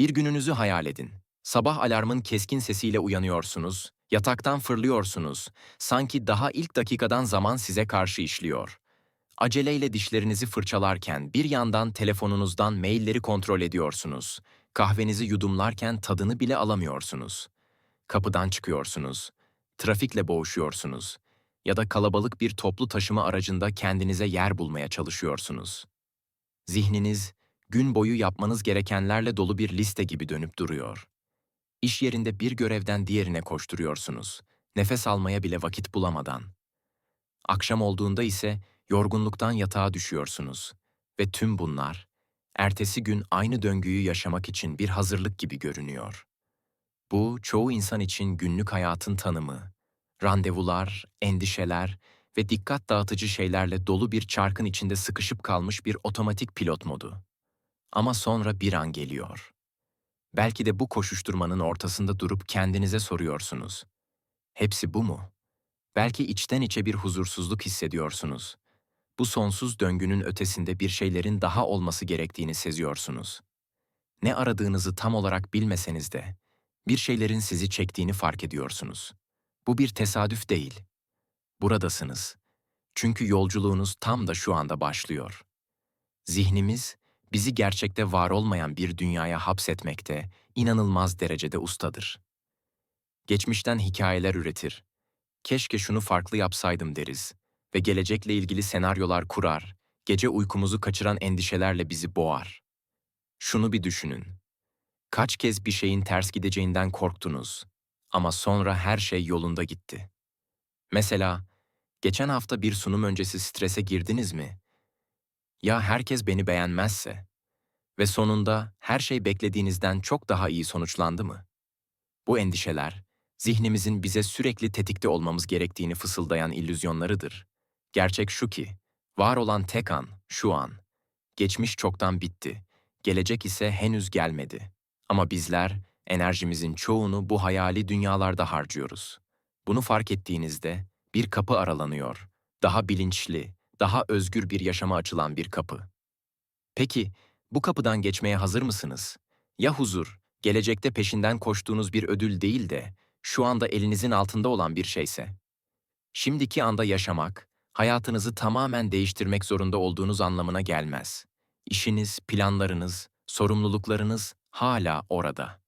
Bir gününüzü hayal edin. Sabah alarmın keskin sesiyle uyanıyorsunuz, yataktan fırlıyorsunuz. Sanki daha ilk dakikadan zaman size karşı işliyor. Aceleyle dişlerinizi fırçalarken bir yandan telefonunuzdan mailleri kontrol ediyorsunuz. Kahvenizi yudumlarken tadını bile alamıyorsunuz. Kapıdan çıkıyorsunuz. Trafikle boğuşuyorsunuz. Ya da kalabalık bir toplu taşıma aracında kendinize yer bulmaya çalışıyorsunuz. Zihniniz gün boyu yapmanız gerekenlerle dolu bir liste gibi dönüp duruyor. İş yerinde bir görevden diğerine koşturuyorsunuz. Nefes almaya bile vakit bulamadan. Akşam olduğunda ise yorgunluktan yatağa düşüyorsunuz ve tüm bunlar ertesi gün aynı döngüyü yaşamak için bir hazırlık gibi görünüyor. Bu çoğu insan için günlük hayatın tanımı. Randevular, endişeler ve dikkat dağıtıcı şeylerle dolu bir çarkın içinde sıkışıp kalmış bir otomatik pilot modu. Ama sonra bir an geliyor. Belki de bu koşuşturmanın ortasında durup kendinize soruyorsunuz. Hepsi bu mu? Belki içten içe bir huzursuzluk hissediyorsunuz. Bu sonsuz döngünün ötesinde bir şeylerin daha olması gerektiğini seziyorsunuz. Ne aradığınızı tam olarak bilmeseniz de bir şeylerin sizi çektiğini fark ediyorsunuz. Bu bir tesadüf değil. Buradasınız. Çünkü yolculuğunuz tam da şu anda başlıyor. Zihnimiz bizi gerçekte var olmayan bir dünyaya hapsetmekte inanılmaz derecede ustadır. Geçmişten hikayeler üretir. Keşke şunu farklı yapsaydım deriz ve gelecekle ilgili senaryolar kurar, gece uykumuzu kaçıran endişelerle bizi boğar. Şunu bir düşünün. Kaç kez bir şeyin ters gideceğinden korktunuz ama sonra her şey yolunda gitti. Mesela, geçen hafta bir sunum öncesi strese girdiniz mi? Ya herkes beni beğenmezse? Ve sonunda her şey beklediğinizden çok daha iyi sonuçlandı mı? Bu endişeler, zihnimizin bize sürekli tetikte olmamız gerektiğini fısıldayan illüzyonlarıdır. Gerçek şu ki, var olan tek an, şu an. Geçmiş çoktan bitti, gelecek ise henüz gelmedi. Ama bizler, enerjimizin çoğunu bu hayali dünyalarda harcıyoruz. Bunu fark ettiğinizde, bir kapı aralanıyor. Daha bilinçli, daha özgür bir yaşama açılan bir kapı. Peki, bu kapıdan geçmeye hazır mısınız? Ya huzur, gelecekte peşinden koştuğunuz bir ödül değil de, şu anda elinizin altında olan bir şeyse? Şimdiki anda yaşamak, hayatınızı tamamen değiştirmek zorunda olduğunuz anlamına gelmez. İşiniz, planlarınız, sorumluluklarınız hala orada.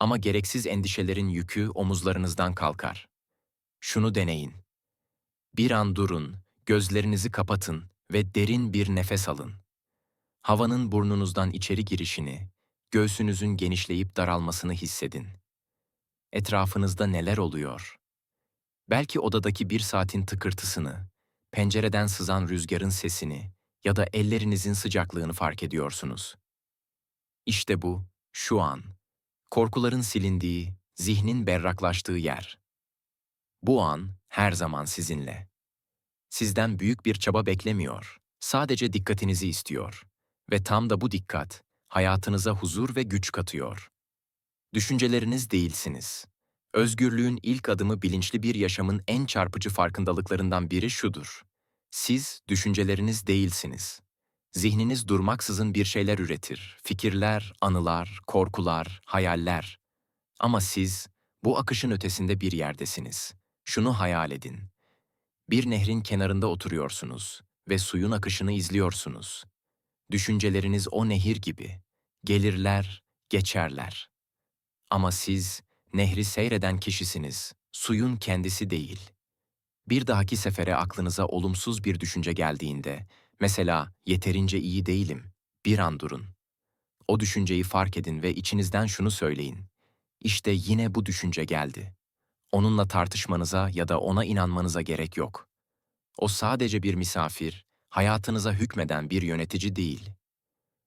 Ama gereksiz endişelerin yükü omuzlarınızdan kalkar. Şunu deneyin. Bir an durun, gözlerinizi kapatın ve derin bir nefes alın. Havanın burnunuzdan içeri girişini, göğsünüzün genişleyip daralmasını hissedin. Etrafınızda neler oluyor? Belki odadaki bir saatin tıkırtısını, pencereden sızan rüzgarın sesini ya da ellerinizin sıcaklığını fark ediyorsunuz. İşte bu, şu an. Korkuların silindiği, zihnin berraklaştığı yer. Bu an her zaman sizinle. Sizden büyük bir çaba beklemiyor. Sadece dikkatinizi istiyor. Ve tam da bu dikkat hayatınıza huzur ve güç katıyor. Düşünceleriniz değilsiniz. Özgürlüğün ilk adımı bilinçli bir yaşamın en çarpıcı farkındalıklarından biri şudur. Siz düşünceleriniz değilsiniz. Zihniniz durmaksızın bir şeyler üretir. Fikirler, anılar, korkular, hayaller. Ama siz bu akışın ötesinde bir yerdesiniz. Şunu hayal edin. Bir nehrin kenarında oturuyorsunuz ve suyun akışını izliyorsunuz. Düşünceleriniz o nehir gibi. Gelirler, geçerler. Ama siz nehri seyreden kişisiniz, suyun kendisi değil. Bir dahaki sefere aklınıza olumsuz bir düşünce geldiğinde, mesela yeterince iyi değilim, bir an durun. O düşünceyi fark edin ve içinizden şunu söyleyin. İşte yine bu düşünce geldi. Onunla tartışmanıza ya da ona inanmanıza gerek yok. O sadece bir misafir, hayatınıza hükmeden bir yönetici değil.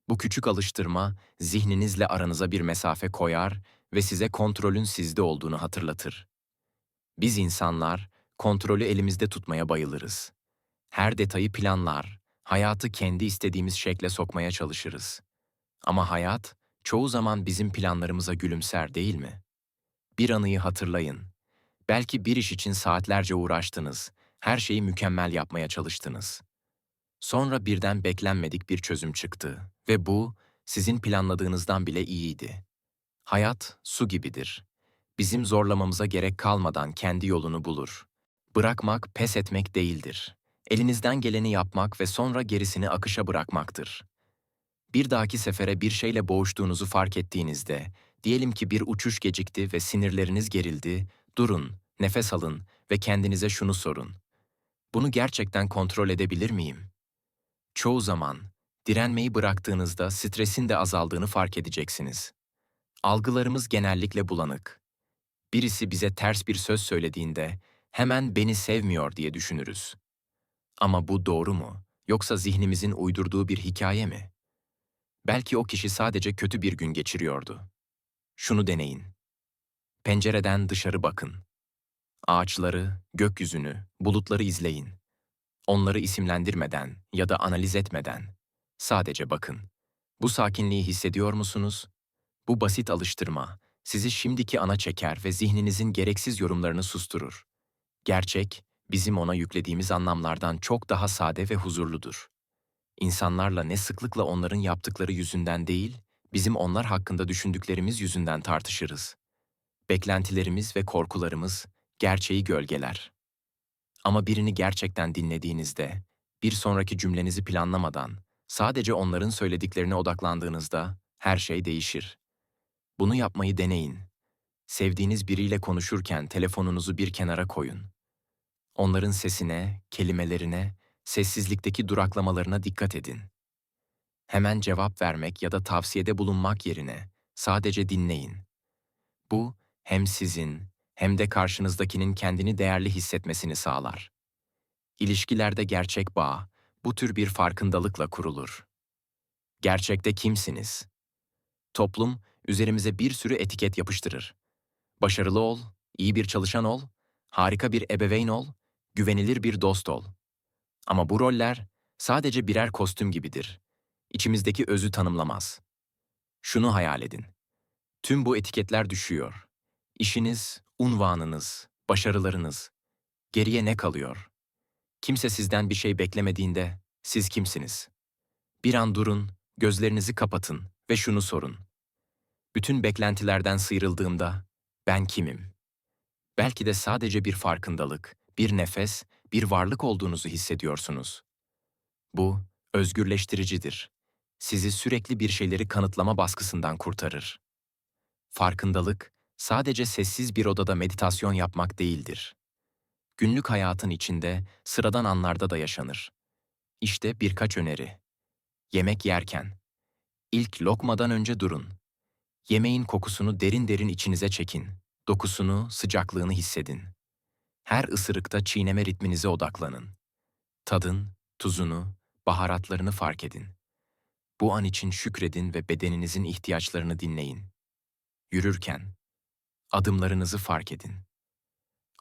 Bu küçük alıştırma zihninizle aranıza bir mesafe koyar ve size kontrolün sizde olduğunu hatırlatır. Biz insanlar kontrolü elimizde tutmaya bayılırız. Her detayı planlar, hayatı kendi istediğimiz şekle sokmaya çalışırız. Ama hayat çoğu zaman bizim planlarımıza gülümser değil mi? Bir anıyı hatırlayın. Belki bir iş için saatlerce uğraştınız, her şeyi mükemmel yapmaya çalıştınız. Sonra birden beklenmedik bir çözüm çıktı ve bu sizin planladığınızdan bile iyiydi. Hayat su gibidir. Bizim zorlamamıza gerek kalmadan kendi yolunu bulur. Bırakmak pes etmek değildir. Elinizden geleni yapmak ve sonra gerisini akışa bırakmaktır. Bir dahaki sefere bir şeyle boğuştuğunuzu fark ettiğinizde, diyelim ki bir uçuş gecikti ve sinirleriniz gerildi, durun, nefes alın ve kendinize şunu sorun. Bunu gerçekten kontrol edebilir miyim? Çoğu zaman direnmeyi bıraktığınızda stresin de azaldığını fark edeceksiniz. Algılarımız genellikle bulanık. Birisi bize ters bir söz söylediğinde hemen beni sevmiyor diye düşünürüz. Ama bu doğru mu? Yoksa zihnimizin uydurduğu bir hikaye mi? Belki o kişi sadece kötü bir gün geçiriyordu. Şunu deneyin. Pencereden dışarı bakın. Ağaçları, gökyüzünü, bulutları izleyin. Onları isimlendirmeden ya da analiz etmeden sadece bakın. Bu sakinliği hissediyor musunuz? Bu basit alıştırma sizi şimdiki ana çeker ve zihninizin gereksiz yorumlarını susturur. Gerçek, bizim ona yüklediğimiz anlamlardan çok daha sade ve huzurludur. İnsanlarla ne sıklıkla onların yaptıkları yüzünden değil, bizim onlar hakkında düşündüklerimiz yüzünden tartışırız. Beklentilerimiz ve korkularımız gerçeği gölgeler. Ama birini gerçekten dinlediğinizde, bir sonraki cümlenizi planlamadan, sadece onların söylediklerine odaklandığınızda her şey değişir. Bunu yapmayı deneyin. Sevdiğiniz biriyle konuşurken telefonunuzu bir kenara koyun. Onların sesine, kelimelerine, sessizlikteki duraklamalarına dikkat edin. Hemen cevap vermek ya da tavsiyede bulunmak yerine sadece dinleyin. Bu hem sizin hem de karşınızdakinin kendini değerli hissetmesini sağlar. İlişkilerde gerçek bağ bu tür bir farkındalıkla kurulur. Gerçekte kimsiniz? Toplum üzerimize bir sürü etiket yapıştırır. Başarılı ol, iyi bir çalışan ol, harika bir ebeveyn ol, güvenilir bir dost ol. Ama bu roller sadece birer kostüm gibidir. İçimizdeki özü tanımlamaz. Şunu hayal edin. Tüm bu etiketler düşüyor. İşiniz, unvanınız, başarılarınız. Geriye ne kalıyor? Kimse sizden bir şey beklemediğinde siz kimsiniz? Bir an durun, gözlerinizi kapatın ve şunu sorun. Bütün beklentilerden sıyrıldığımda ben kimim? Belki de sadece bir farkındalık, bir nefes, bir varlık olduğunuzu hissediyorsunuz. Bu özgürleştiricidir. Sizi sürekli bir şeyleri kanıtlama baskısından kurtarır. Farkındalık sadece sessiz bir odada meditasyon yapmak değildir. Günlük hayatın içinde sıradan anlarda da yaşanır. İşte birkaç öneri. Yemek yerken ilk lokmadan önce durun. Yemeğin kokusunu derin derin içinize çekin. Dokusunu, sıcaklığını hissedin. Her ısırıkta çiğneme ritminize odaklanın. Tadın, tuzunu, baharatlarını fark edin. Bu an için şükredin ve bedeninizin ihtiyaçlarını dinleyin. Yürürken, adımlarınızı fark edin.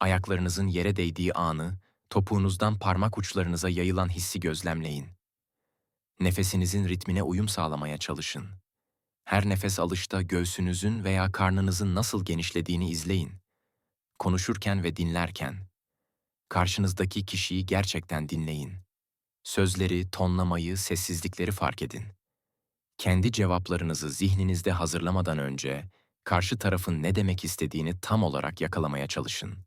Ayaklarınızın yere değdiği anı, topuğunuzdan parmak uçlarınıza yayılan hissi gözlemleyin. Nefesinizin ritmine uyum sağlamaya çalışın. Her nefes alışta göğsünüzün veya karnınızın nasıl genişlediğini izleyin. Konuşurken ve dinlerken, karşınızdaki kişiyi gerçekten dinleyin. Sözleri, tonlamayı, sessizlikleri fark edin. Kendi cevaplarınızı zihninizde hazırlamadan önce karşı tarafın ne demek istediğini tam olarak yakalamaya çalışın.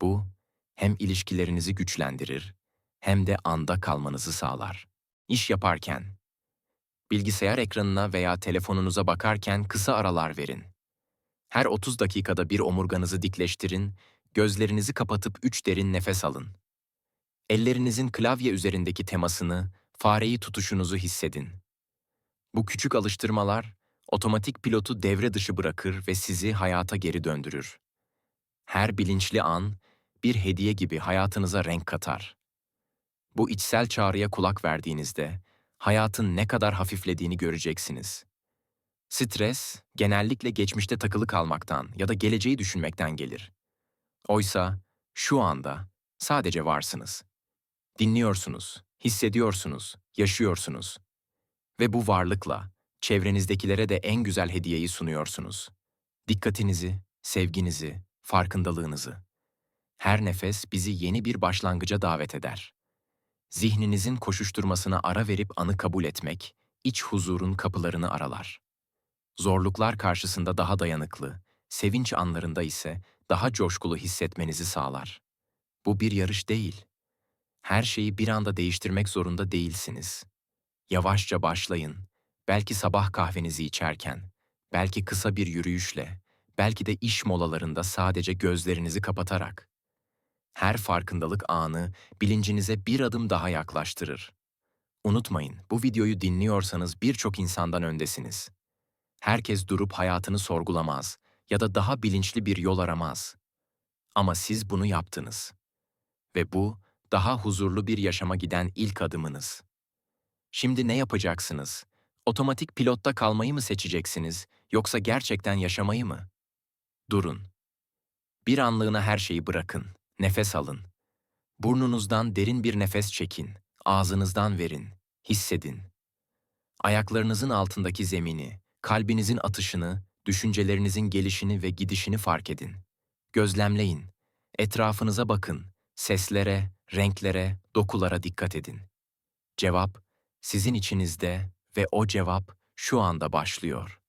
Bu hem ilişkilerinizi güçlendirir hem de anda kalmanızı sağlar. İş yaparken, bilgisayar ekranına veya telefonunuza bakarken kısa aralar verin. Her 30 dakikada bir omurganızı dikleştirin, gözlerinizi kapatıp 3 derin nefes alın. Ellerinizin klavye üzerindeki temasını, fareyi tutuşunuzu hissedin. Bu küçük alıştırmalar otomatik pilotu devre dışı bırakır ve sizi hayata geri döndürür. Her bilinçli an bir hediye gibi hayatınıza renk katar. Bu içsel çağrıya kulak verdiğinizde hayatın ne kadar hafiflediğini göreceksiniz. Stres genellikle geçmişte takılı kalmaktan ya da geleceği düşünmekten gelir. Oysa şu anda sadece varsınız. Dinliyorsunuz, hissediyorsunuz, yaşıyorsunuz. Ve bu varlıkla çevrenizdekilere de en güzel hediyeyi sunuyorsunuz. Dikkatinizi, sevginizi, farkındalığınızı. Her nefes bizi yeni bir başlangıca davet eder. Zihninizin koşuşturmasına ara verip anı kabul etmek, iç huzurun kapılarını aralar. Zorluklar karşısında daha dayanıklı, sevinç anlarında ise daha coşkulu hissetmenizi sağlar. Bu bir yarış değil. Her şeyi bir anda değiştirmek zorunda değilsiniz. Yavaşça başlayın. Belki sabah kahvenizi içerken, belki kısa bir yürüyüşle, belki de iş molalarında sadece gözlerinizi kapatarak. Her farkındalık anı bilincinize bir adım daha yaklaştırır. Unutmayın, bu videoyu dinliyorsanız birçok insandan öndesiniz. Herkes durup hayatını sorgulamaz ya da daha bilinçli bir yol aramaz. Ama siz bunu yaptınız. Ve bu daha huzurlu bir yaşama giden ilk adımınız. Şimdi ne yapacaksınız? Otomatik pilotta kalmayı mı seçeceksiniz yoksa gerçekten yaşamayı mı? Durun. Bir anlığına her şeyi bırakın. Nefes alın. Burnunuzdan derin bir nefes çekin. Ağzınızdan verin. Hissedin. Ayaklarınızın altındaki zemini, kalbinizin atışını, düşüncelerinizin gelişini ve gidişini fark edin. Gözlemleyin. Etrafınıza bakın. Seslere, renklere, dokulara dikkat edin. Cevap sizin içinizde ve o cevap şu anda başlıyor.